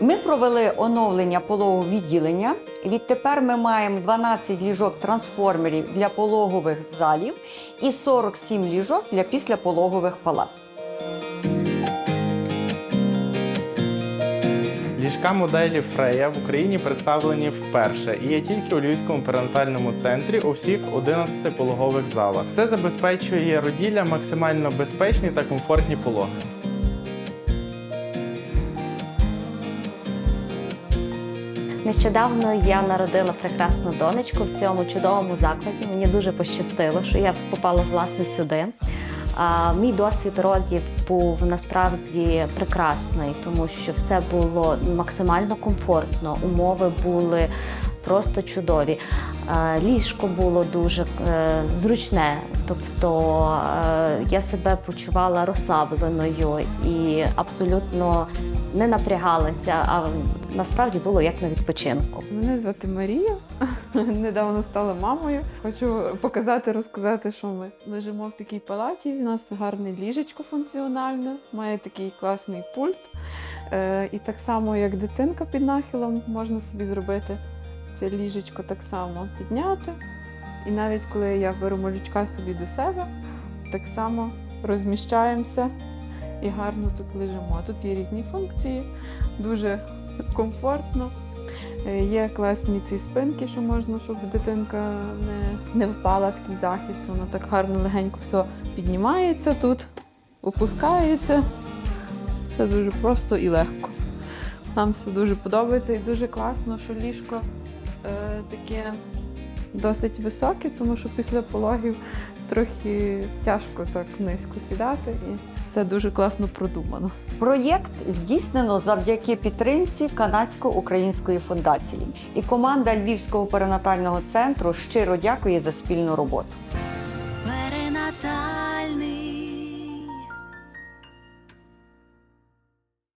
Ми провели оновлення пологового відділення. Відтепер ми маємо 12 ліжок трансформерів для пологових залів і 47 ліжок для післяпологових палат. Ліжка моделі Фрея в Україні представлені вперше і є тільки у Львівському перинатальному центрі у всіх 11 пологових залах. Це забезпечує роділля максимально безпечні та комфортні пологи. Нещодавно я народила прекрасну донечку в цьому чудовому закладі. Мені дуже пощастило, що я попала власне сюди. Мій досвід родів був насправді прекрасний, тому що все було максимально комфортно, умови були просто чудові. Е, Ліжко було дуже е, зручне, тобто е, я себе почувала розслабленою і абсолютно не напрягалася, а насправді було як на відпочинку. Мене звати Марія. Недавно стала мамою. Хочу показати, розказати, що ми лежимо в такій палаті. У нас гарне ліжечко функціональне, має такий класний пульт. І так само, як дитинка під нахилом, можна собі зробити це ліжечко так само підняти. І навіть коли я беру малючка собі до себе, так само розміщаємося і гарно тут лежимо. Тут є різні функції, дуже комфортно. Е, Є класні ці спинки, що можна, щоб дитинка не, не впала, такий захист, воно так гарно легенько все піднімається тут, опускається. Все дуже просто і легко. Нам все дуже подобається і дуже класно, що ліжко таке досить високе, тому що після пологів трохи тяжко так низько сідати і все дуже класно продумано. Проєкт здійснено завдяки підтримці канадсько-української фундації. І команда Львівського перинатального центру щиро дякує за спільну роботу.